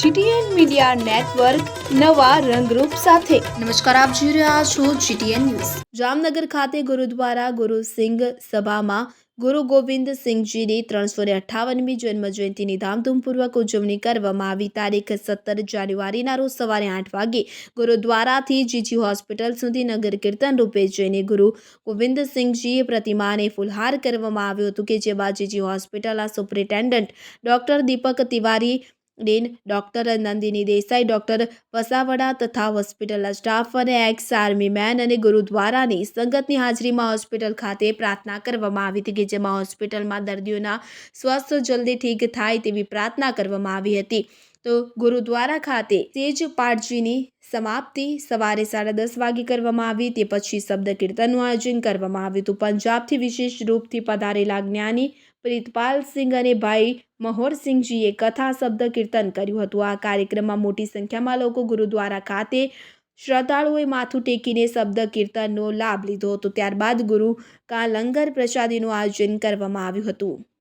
GTN media network નવા રંગરૂપ સાથે. નમસ્કાર આપ જોઈ રહ્યા છો જીટીએન ન્યૂઝ. જામનગર ખાતે ગુરુદ્વારા ગુરુ સિંઘ સભામાં ગુરુ ગોવિંદ સિંહજીની ત્રણસો ને અઠ્ઠાવનમી જન્મ જયંતિની ધામધૂમપૂર્વક ઉજવણી કરવામાં આવી. તારીખ સત્તર જાન્યુઆરીના રોજ સવારે આઠ વાગે ગુરુદ્વારાથી જીજી હોસ્પિટલ સુધી નગર કીર્તન રૂપે જઈને ગુરુ ગોવિંદ સિંહજીએ પ્રતિમાને ફુલહાર કરવામાં આવ્યો હતું કે જેમાં જીજી હોસ્પિટલના સુપ્રિન્ટેન્ડન્ટ ડોક્ટર દીપક તિવારી ડેન ડોક્ટર નંદિની દેસાઈ, ડોક્ટર વસાવડા તથા હોસ્પિટલના સ્ટાફ અને એક્સ આર્મી મેન અને ગુરુદ્વારાની સંગતની હાજરીમાં હોસ્પિટલ ખાતે પ્રાર્થના કરવામાં આવી હતી કે જેમાં હોસ્પિટલમાં દર્દીઓના સ્વસ્થ જલ્દી ઠીક થાય તેવી પ્રાર્થના કરવામાં આવી હતી. તો ગુરુદ્વારા ખાતે તેજ પાઠજીની સમાપ્તિ સવારે સાડા દસ વાગે કરવામાં આવી. તે પછી શબ્દ કીર્તનનું આયોજન કરવામાં આવ્યું હતું. પંજાબથી વિશેષ રૂપથી પધારેલા જ્ઞાની પ્રીતપાલ સિંહ અને ભાઈ મહોરસિંહજીએ કથા, શબ્દ, કીર્તન કર્યું હતું. આ કાર્યક્રમમાં મોટી સંખ્યામાં લોકો ગુરુદ્વારા ખાતે શ્રદ્ધાળુઓએ માથું ટેકીને શબ્દ, કીર્તનનો લાભ લીધો હતો. ત્યારબાદ ગુરુ કા લંગર પ્રસાદીનું આયોજન કરવામાં આવ્યું હતું.